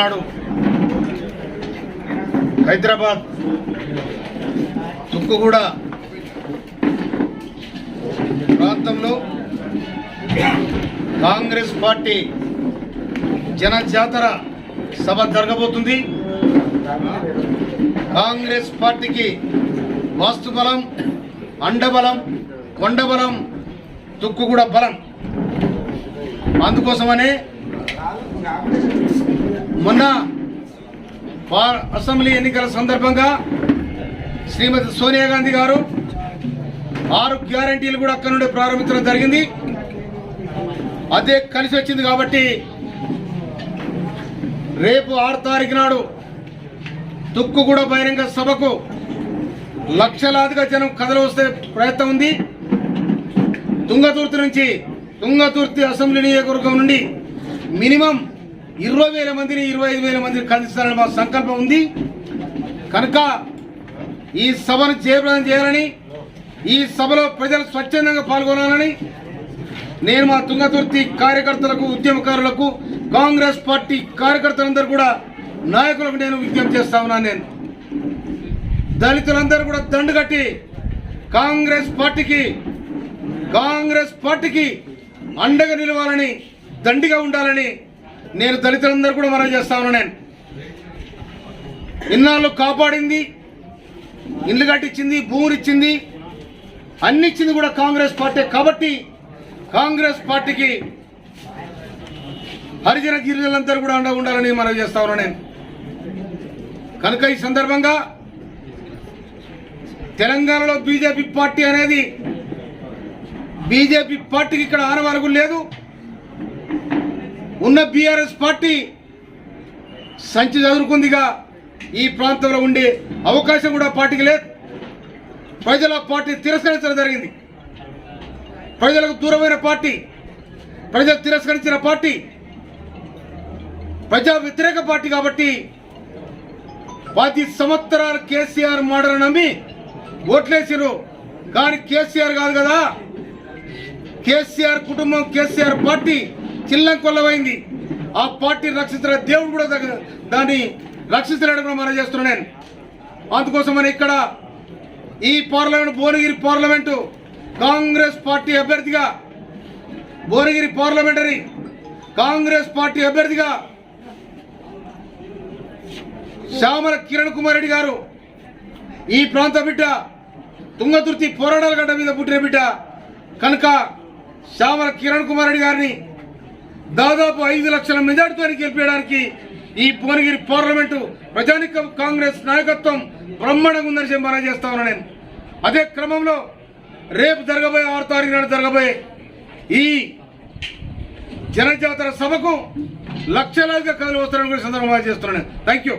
నాడు హైదరాబాద్. తుక్కుగూడ ప్రాంతంలో కాంగ్రెస్ పార్టీ జనజాతర సభ జరగబోతుంది. కాంగ్రెస్ పార్టీకి వాస్తుబలం అండబలం కొండబలం తుక్కుగూడ బలం. అందుకోసమనే మొన్న అసెంబ్లీ ఎన్నికల సందర్భంగా శ్రీమతి సోనియా గాంధీ గారు ఆరు గ్యారంటీలు కూడా అక్కడ నుండి ప్రారంభించడం జరిగింది. అదే కలిసి వచ్చింది కాబట్టి రేపు ఆరు తారీఖు నాడు తుక్కుగూడ బహిరంగ సభకు లక్షలాదిగా జనం కథలు వస్తే ప్రయత్నం ఉంది. తుంగతుర్తి నుంచి తుంగతుర్తి అసెంబ్లీ నియోజకవర్గం నుండి మినిమం ఇరవై వేల మందిని ఇరవై ఐదు వేల మందిని కలిస్తారని మా సంకల్పం ఉంది. కనుక ఈ సభను జయప్రదం చేయాలని ఈ సభలో ప్రజలు స్వచ్ఛందంగా పాల్గొనాలని నేను మా తుంగతుర్తి కార్యకర్తలకు ఉద్యమకారులకు కాంగ్రెస్ పార్టీ కార్యకర్తలందరూ కూడా నాయకులకు నేను విజ్ఞప్తి చేస్తా ఉన్నాను నేను. దళితులందరూ కూడా దండు కట్టి కాంగ్రెస్ పార్టీకి కాంగ్రెస్ పార్టీకి అండగా నిలవాలని దండిగా ఉండాలని నేను దళితులందరూ కూడా మనం చేస్తా నేను. ఇన్నాళ్ళు కాపాడింది ఇల్లు కట్టించింది భూములు ఇచ్చింది అన్ని ఇచ్చింది కూడా కాంగ్రెస్ పార్టీ. కాబట్టి కాంగ్రెస్ పార్టీకి హరిజన గిరిజనులందరూ కూడా అండగా ఉండాలని మనం చేస్తా ఉన్నాను నేను. కనుక ఈ సందర్భంగా తెలంగాణలో బీజేపీ పార్టీ అనేది బీజేపీ పార్టీకి ఇక్కడ ఆనవాలుగు లేదు. ఉన్న బీఆర్ఎస్ పార్టీ సంచి చదువుకుందిగా ఈ ప్రాంతంలో ఉండే అవకాశం కూడా పార్టీకి లేదు. ప్రజల పార్టీ తిరస్కరించడం జరిగింది. ప్రజలకు దూరమైన పార్టీ ప్రజలు తిరస్కరించిన పార్టీ ప్రజా వ్యతిరేక పార్టీ కాబట్టి పది సంవత్సరాలు కేసీఆర్ మోడల్ నమ్మి ఓట్లేసిరు కానీ కేసీఆర్ కాదు కదా. కేసీఆర్ కుటుంబం కేసీఆర్ పార్టీ చిల్లం కొల్లమైంది ఆ పార్టీ రక్షించిన దేవుడు కూడా దాన్ని రక్షించలేడు కూడా మనం చేస్తున్నాను నేను. అందుకోసమని ఇక్కడ ఈ parliament Bhuvanagiri parliament Congress party అభ్యర్థిగా భువనగిరి పార్లమెంటరీ కాంగ్రెస్ పార్టీ అభ్యర్థిగా శ్యామల కిరణ్ కుమార్ రెడ్డి గారు ఈ ప్రాంత బిడ్డ తుంగతుర్తి పోరాటాల గడ్డ మీద పుట్టిన బిడ్డ కనుక శ్యామల కిరణ్ కుమార్ రెడ్డి గారిని దాదాపు ఐదు లక్షల మెజార్టీతో గెలిపేయడానికి ఈ భువనగిరి పార్లమెంటు ప్రజానిక కాంగ్రెస్ నాయకత్వం బ్రహ్మాండంగా ఉందని చెప్పి మనం చేస్తా ఉన్నాను నేను. అదే క్రమంలో రేపు జరగబోయే ఆరు తారీఖు నాడు జరగబోయే ఈ జనజాతర సభకు లక్షలాదిగా కథలు వస్తారని కూడా సందర్భంగా చేస్తున్నాను థ్యాంక్ యూ